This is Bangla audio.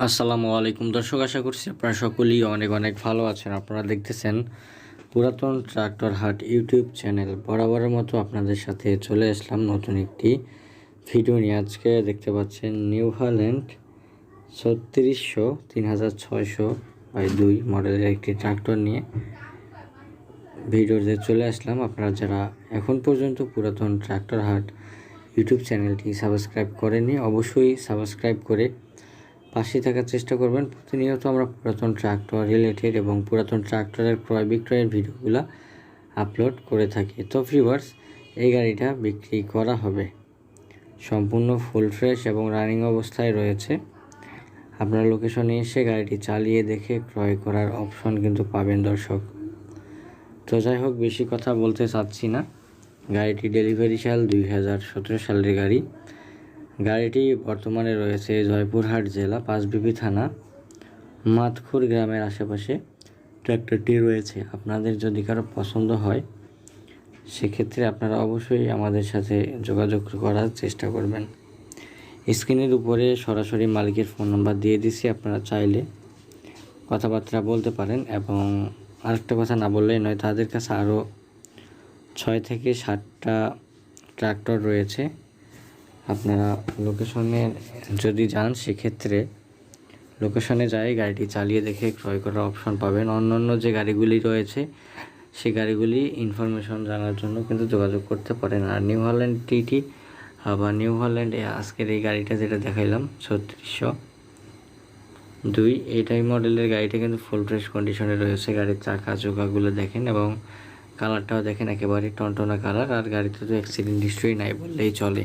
আসসালামু আলাইকুম। দর্শক, আশা করছি আপনারা সকলেই অনেক অনেক ভালো আছেন। আপনারা দেখতেছেন পুরাতন ট্রাক্টর হাট ইউটিউব চ্যানেল। বরাবরের মতো আপনাদের সাথে চলে আসলাম নতুন একটি ভিডিও নিয়ে। আজকে দেখতে পাচ্ছেন নিউ হল্যান্ড ছত্রিশশো তিন হাজার ছয়শো বাই দুই মডেলের একটি ট্রাক্টর নিয়ে ভিডিওতে চলে আসলাম। আপনারা যারা এখন পর্যন্ত পুরাতন ট্রাক্টর হাট ইউটিউব চ্যানেলটি সাবস্ক্রাইব করেনি অবশ্যই সাবস্ক্রাইব করে পাশে থাকার চেষ্টা করবেন। প্রতিনিয়ত আমরা পুরাতন ট্রাক্টর, রিলেটেড এবং পুরাতন ট্রাক্টরের ক্রয় বিক্রয়ের ভিডিওগুলো আপলোড করে থাকি। তো ফ্রিভার্স এই গাড়িটা বিক্রি করা হবে। সম্পূর্ণ ফুল ফ্রেশ এবং রানিং অবস্থায় রয়েছে। আপনার লোকেশনে এসে গাড়িটি চালিয়ে দেখে ক্রয় করার অপশন কিন্তু পাবেন দর্শক। তো যাই হোক, বেশি কথা বলতে চাচ্ছি না। গাড়িটি ডেলিভারি সাল দুই হাজার সতেরো সালের গাড়ি। গাড়িটি বর্তমানে রয়েছে জয়পুরহাট জেলা, পাঁচবিবি থানা, মাতখুর গ্রামের আশেপাশে। ট্র্যাক্টরটি রয়েছে। আপনাদের যদি কারও পছন্দ হয়, সেক্ষেত্রে আপনারা অবশ্যই আমাদের সাথে যোগাযোগ করার চেষ্টা করবেন। স্ক্রিনের উপরে সরাসরি মালিকের ফোন নাম্বার দিয়ে দিছি আপনারা চাইলে কথাবার্তা বলতে পারেন এবং আরেকটা কথা না বললেই নয়, তাদের কাছে আরও ছয় থেকে সাতটা ট্রাক্টর রয়েছে। আপনারা লোকেশনে যদি যান, সেক্ষেত্রে লোকেশনে যাই, গাড়িটি চালিয়ে দেখে ক্রয় করার অপশন পাবেন। অন্য অন্য যে গাড়িগুলি রয়েছে সেই গাড়িগুলি ইনফরমেশন জানার জন্য কিন্তু যোগাযোগ করতে পারেন। আর নিউ হল্যান্ড টিটি বা নিউ হল্যান্ড আজকের এই গাড়িটা যেটা দেখাইলাম, ছত্রিশশো দুই। এইটাই মডেলের গাড়িটা কিন্তু ফুল ফ্রেশ কন্ডিশনে রয়েছে। গাড়ির চাকা, চোকাগুলো দেখেন এবং কালারটাও দেখেন, একেবারে টনটনা কালার আর গাড়িতে তো অ্যাক্সিডেন্ট হিস্ট্রি নাই বললেই চলে।